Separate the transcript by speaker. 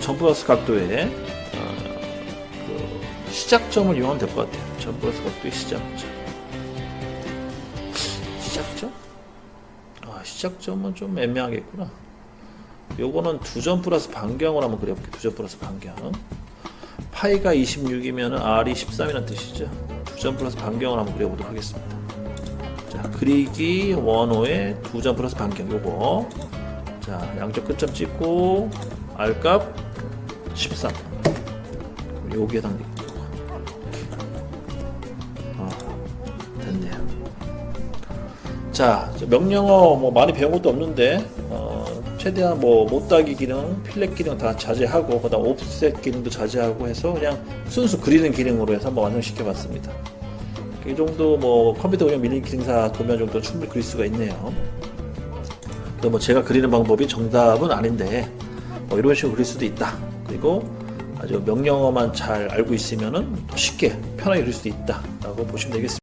Speaker 1: 점프버스 각도의 어, 그 시작점을 이용하면 될 것 같아요. 점프버스 각도의 시작점. 시작점? 아, 시작점은 좀 애매하겠구나. 요거는 두 점 플러스 반경을 한번 그려볼게요. 두 점 플러스 반경. 파이가 26이면 R이 13이라는 뜻이죠. 두 점 플러스 반경을 한번 그려보도록 하겠습니다. 자, 그리기 원호의 두 점 플러스 반경 요거. 자, 양쪽 끝점 찍고 R값 13. 여기에 해당되겠고. 아, 됐네요. 자, 저 명령어 뭐 많이 배운 것도 없는데 어, 최대한 뭐 못따기 기능, 필렛 기능 다 자제하고 그다음 옵셋 기능도 자제하고 해서 그냥 순수 그리는 기능으로 해서 한번 완성시켜 봤습니다. 이 정도 뭐 컴퓨터 운영 밀린 기능사 도면 정도 충분히 그릴 수가 있네요. 또 뭐 제가 그리는 방법이 정답은 아닌데 뭐 이런 식으로 그릴 수도 있다. 그리고 아주 명령어만 잘 알고 있으면은 더 쉽게 편하게 그릴 수도 있다라고 보시면 되겠습니다.